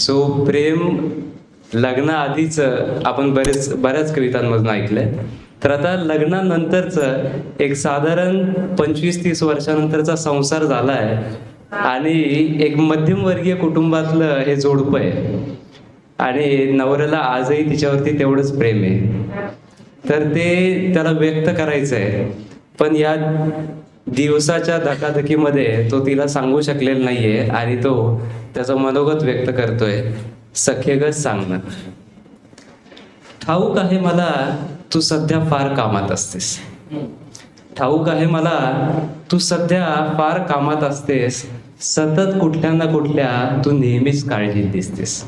So प्रेम लग्नाआधीच आपण बरेच बऱ्याच कवितांमधून ऐकलंय. तर आता लग्नानंतरच एक साधारण पंचवीस तीस वर्षानंतरचा संसार झाला आहे आणि एक मध्यमवर्गीय कुटुंबातलं हे जोडपं आहे. आणि नवऱ्याला आजही तिच्यावरती तेवढंच प्रेम आहे. तर ते त्याला व्यक्त करायचं आहे पण या दिवसाच्या धकाधकीमध्ये तो तिला सांगू शकलेला नाहीये आणि तो त्याचं मनोगत व्यक्त करतोय. सखेगत सांगणं. ठाऊक आहे मला तू सध्या फार कामात असतेस. ठाऊक आहे मला तू सध्या फार कामात असतेस. सतत कुठल्या ना कुठल्या तू नेहमीच काळजीत दिसतेस.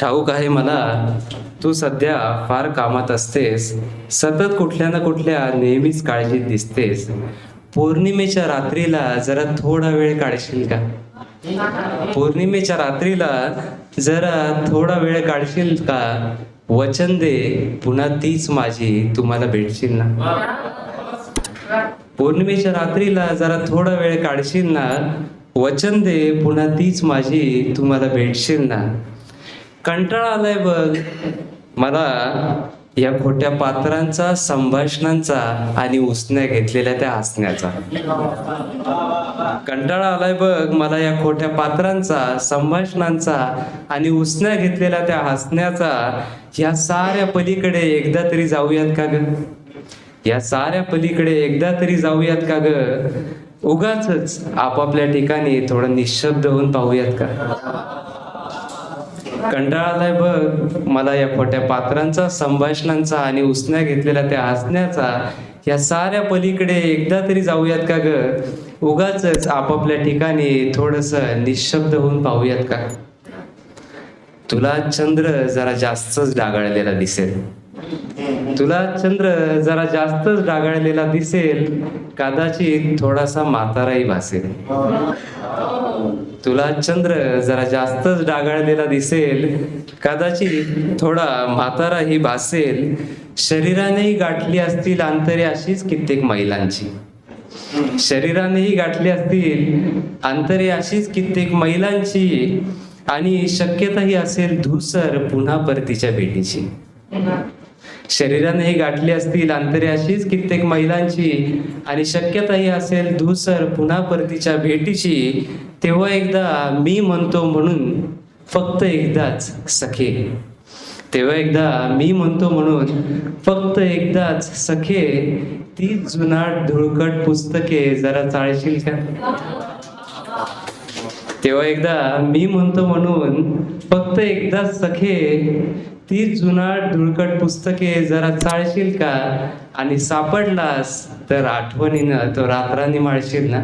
ठाऊक आहे मला तू सध्या फार कामात असतेस. सतत कुठल्या ना कुठल्या नेहमीच काळजीत दिसतेस. पौर्णिमेच्या रात्रीला जरा थोडा वेळ काढशील का? पौर्णिमेच्या रात्रीला जरा थोडा वेळ काढशील का? वचन दे पुन्हा तीच माझी तुम्हाला भेटशील ना. पौर्णिमेच्या रात्रीला जरा थोडा वेळ काढशील ना. वचन दे पुन्हा तीच माझी तुम्हाला भेटशील ना. कंटाळा आलाय बघ. मला या खोट्या पात्रांचा संभाषणांचा आणि उसण्या घेतलेल्या त्या हसण्याचा. कंटाळा आलाय बघ मला या खोट्या पात्रांचा संभाषणांचा आणि उसण्या घेतलेल्या त्या हसण्याचा या साऱ्या पलीकडे एकदा तरी जाऊयात का ग? या साऱ्या पलीकडे एकदा तरी जाऊयात का ग? उगाच आपापल्या ठिकाणी थोडं निशब्द होऊन पाहूयात का? कंटाळा आलाय बघ. मला या खोट्या पात्रांचा संभाषणांचा आणि उसण्या घेतलेल्या त्या हसण्याचा या साऱ्या पलीकडे एकदा तरी जाऊयात का ग? उगाच आपापल्या ठिकाणी थोडस निशब्द होऊन पाहूयात का? तुला चंद्र जरा जास्तच डागाळलेला दिसेल. तुला चंद्र जरा जास्तच डागाळलेला दिसेल. कदाचित थोडासा म्हाताराही भासेल. तुला चंद्र जरा जास्तच डागाळलेला दिसेल. कदाचित थोडा म्हाताराही भासेल. शरीरानेही गाठली असतील अंतरे अशीच कित्येक महिलांची. शरीरानेही गाठली असतील अंतरे अशीच कित्येक महिलांची. आणि शक्यताही असेल धुसर पुन्हा परतीच्या भेटीची. शरीरानेही गाठली असतील अंतरे अशीच कित्येक महिलांची. आणि शक्यताही असेल धूसर पुन्हा परतीच्या भेटीची. तेव्हा एकदा मी म्हणतो म्हणून फक्त एकदाच सखे. तेव्हा एकदा मी म्हणतो म्हणून फक्त एकदाच सखे. ती जुनाट धुळकट पुस्तके जरा चाळशील का? तेव्हा एकदा मी म्हणतो म्हणून फक्त एकदा सखे. ती जुनाट धुळकट पुस्तके जरा चाळशील का? आणि सापडलास तर आठवणीनं तो रात्रांनी माळशील ना?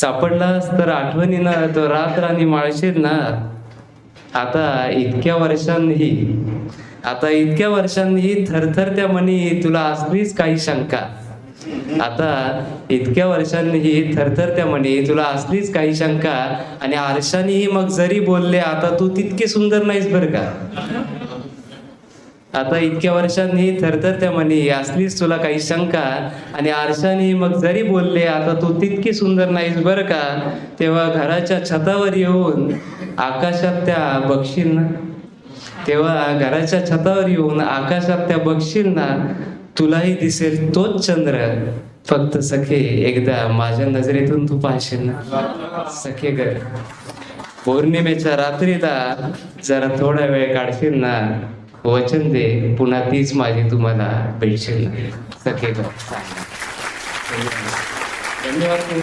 सापडलास तर आठवणीनं तो आणि माळशील ना. आता इतक्या वर्षांनीही आता इतक्या वर्षांनीही थरथरत्या मनी तुला असलीच काही शंका. आता इतक्या वर्षांनीही थरथरत्या म्हणे तुला असलीच काही शंका. आणि आरशानेही मग जरी बोलले आता तू तितके सुंदर नाहीस बरं का. आता इतक्या वर्षांनी थरथरत्या म्हणे असलीच तुला काही शंका? आणि आरशाने मग जरी बोलले आता तू तितकी सुंदर नाहीस बरं का? तेव्हा घराच्या छतावर येऊन आकाशात त्या बघशील ना? तेव्हा घराच्या छतावर येऊन आकाशात त्या बघशील ना? तुलाही दिसेल तोच चंद्र. फक्त सखे एकदा माझ्या नजरेतून तू पाहशील ना? सखे घर पौर्णिमेच्या रात्रीला जरा थोडा वेळ काढशील ना? वचन दे. पुन्हा तीच माझी तुम्हाला भेटशील. सखे धन्यवाद.